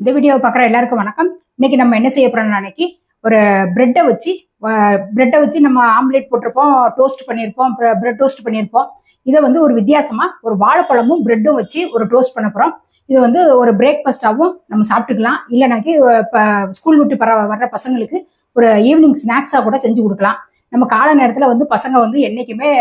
இந்த வீடியோவை பார்க்குற எல்லாருக்கும் வணக்கம். இன்னைக்கு நம்ம என்ன செய்ய போறோம்னா அன்னைக்கு ஒரு பிரெட்டை வச்சு பிரெட்டை வச்சு நம்ம ஆம்லேட் போட்டிருப்போம் டோஸ்ட் பண்ணியிருப்போம் பிரெட் டோஸ்ட் பண்ணியிருப்போம். இதை வந்து ஒரு வித்தியாசமா ஒரு வாழைப்பழமும் பிரெட்டும் வச்சு ஒரு டோஸ்ட் பண்ண போறோம். இது வந்து ஒரு பிரேக்ஃபாஸ்டாகவும் நம்ம சாப்பிட்டுக்கலாம். இல்லைனாக்கி இப்போ ஸ்கூல் விட்டு பர வர்ற பசங்களுக்கு ஒரு ஈவினிங் ஸ்நாக்ஸாக கூட செஞ்சு கொடுக்கலாம். நம்ம காலை நேரத்தில் வந்து பசங்க வந்து என்றைக்குமே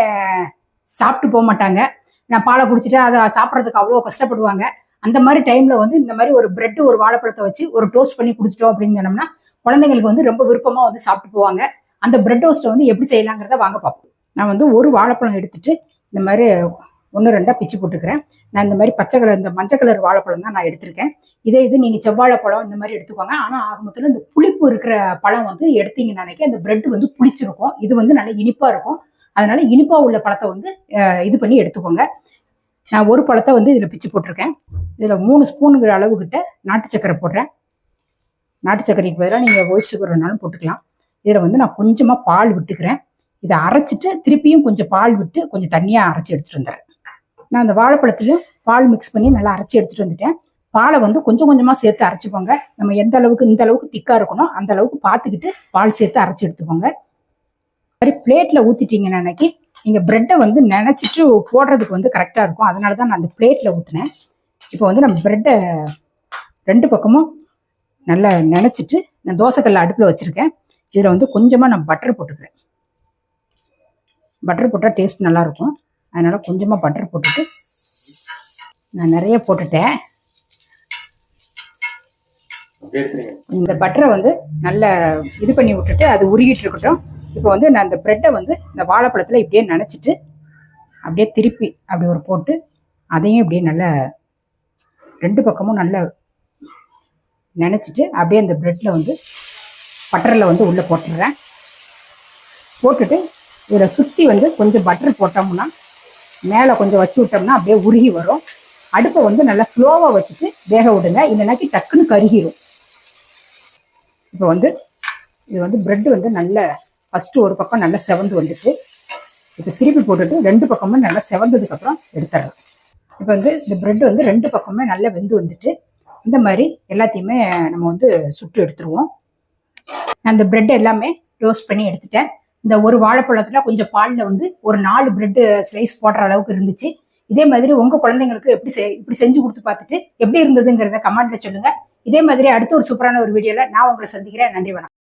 சாப்பிட்டு போக மாட்டாங்க. நான் பாலை குடிச்சிட்டு அதை சாப்பிட்றதுக்கு அவ்வளோ கஷ்டப்படுவாங்க. அந்த மாதிரி டைம்ல வந்து இந்த மாதிரி ஒரு பிரெட் ஒரு வாழைப்பழத்தை வச்சு ஒரு டோஸ்ட் பண்ணி கொடுத்துட்டோம் அப்படின்னு சொன்னோம்னா குழந்தைங்களுக்கு வந்து ரொம்ப விருப்பமா வந்து சாப்பிட்டு போவாங்க. அந்த பிரெட் டோஸ்ட்டை வந்து எப்படி செய்யலாங்கிறத வாங்க பார்ப்போம். நான் வந்து ஒரு வாழைப்பழம் எடுத்துட்டு இந்த மாதிரி ஒன்று ரெண்டாக பிச்சு போட்டுக்கிறேன். நான் இந்த மாதிரி பச்சை கலர் இந்த மஞ்சள் கலர் வாழைப்பழம் தான் நான் எடுத்திருக்கேன். இதே இது நீங்கள் செவ்வாழைப்பழம் இந்த மாதிரி எடுத்துக்கோங்க. ஆனால் ஆக மொத்தத்தில் இந்த புளிப்பு இருக்கிற பழம் வந்து எடுத்தீங்கன்னு நினைக்க அந்த பிரெட் வந்து புளிச்சிருக்கும். இது வந்து நல்லா இனிப்பாக இருக்கும். அதனால இனிப்பாக உள்ள பழத்தை வந்து இது பண்ணி எடுத்துக்கோங்க. நான் ஒரு பழத்தை வந்து இதில் பிச்சு போட்டிருக்கேன். இதில் மூணு ஸ்பூனுங்கிற அளவுக்கிட்ட நாட்டு சக்கரை போடுறேன். நாட்டு சக்கரைக்கு பதிலாக நீங்கள் ஒயிட் சுகர் வேணாலும் போட்டுக்கலாம். இதில் வந்து நான் கொஞ்சமாக பால் விட்டுக்கிறேன். இதை அரைச்சிட்டு திருப்பியும் கொஞ்சம் பால் விட்டு கொஞ்சம் தண்ணியாக அரைச்சி எடுத்துகிட்டு வந்துடுறேன். நான் அந்த வாழைப்பழத்தையும் பால் மிக்ஸ் பண்ணி நல்லா அரைச்சி எடுத்துகிட்டு வந்துட்டேன். பாலை வந்து கொஞ்சம் கொஞ்சமாக சேர்த்து அரைச்சிப்போங்க நம்ம எந்த அளவுக்கு இந்த அளவுக்கு திக்காக இருக்கணும் அந்த அளவுக்கு பார்த்துக்கிட்டு பால் சேர்த்து அரைச்சி எடுத்துக்கோங்க. மாதிரி பிளேட்டில் ஊற்றிட்டீங்கன்னு அன்னைக்கு நீங்கள் ப்ரெட்டை வந்து நினச்சிட்டு போடுறதுக்கு வந்து கரெக்டாக இருக்கும். அதனால தான் நான் அந்த பிளேட்டில் ஊற்றினேன் இப்போ வந்து நம்ம ப்ரெட்டை ரெண்டு பக்கமும் நல்லா நினச்சிட்டு நான் தோசைக்கல்ல அடுப்பில் வச்சுருக்கேன். இதில் வந்து கொஞ்சமாக நான் பட்டர் போட்டுக்கிறேன். பட்டர் போட்டால் டேஸ்ட் நல்லாயிருக்கும். அதனால் கொஞ்சமாக பட்டர் போட்டுட்டு நான் நிறைய போட்டுட்டேன். இந்த பட்டரை வந்து நல்லா இது பண்ணி விட்டுட்டு அது உருகிட்டு இருக்கட்டும். இப்போ வந்து நான் அந்த ப்ரெட்டை வந்து இந்த வாழைப்பழத்தில் இப்படியே நினச்சிட்டு அப்படியே திருப்பி அப்படி ஒரு போட்டு அதையும் இப்படியே நல்லா ரெண்டு பக்கமும் நல்லா நினச்சிட்டு அப்படியே அந்த ப்ரெட்டில் வந்து பட்டரில் வந்து உள்ளே போட்டுடுறேன். போட்டுட்டு இதில் சுற்றி வந்து கொஞ்சம் பட்டர் போட்டோம்னா மேலே கொஞ்சம் வச்சு விட்டோம்னா அப்படியே உருகி வரும். அடுப்பை வந்து நல்லா ஸ்லோவாக வச்சுட்டு வேக விடுங்க. இல்லைனாக்கி டக்குன்னு கருகிரும். இப்போ வந்து இது வந்து ப்ரெட் வந்து நல்ல ஃபஸ்ட்டு ஒரு பக்கம் நல்லா செவந்து வந்துட்டு இப்போ திருப்பி போட்டுட்டு ரெண்டு பக்கமும் நல்லா செவந்ததுக்கு அப்புறம் இப்போ வந்து இந்த ப்ரெட் வந்து ரெண்டு பக்கமுமே நல்லா வெந்து வந்துட்டு இந்த மாதிரி எல்லாத்தையுமே நம்ம வந்து சுட்டு எடுத்துருவோம். நான் இந்த ப்ரெட் எல்லாமே டோஸ்ட் பண்ணி எடுத்துட்டேன். இந்த ஒரு வாழைப்பழத்தில் கொஞ்சம் பாலில் வந்து ஒரு நாலு ப்ரெட்டு ஸ்லைஸ் போடுற அளவுக்கு இருந்துச்சு. இதே மாதிரி உங்கள் குழந்தைங்களுக்கு எப்படி செய்- இப்படி செஞ்சு கொடுத்து பார்த்துட்டு எப்படி இருந்ததுங்கிறத கமெண்ட்டில் சொல்லுங்கள் இதே மாதிரி அடுத்த ஒரு சூப்பரான ஒரு வீடியோவில் நான் உங்களை சந்திக்கிறேன். நன்றி வணக்கம்.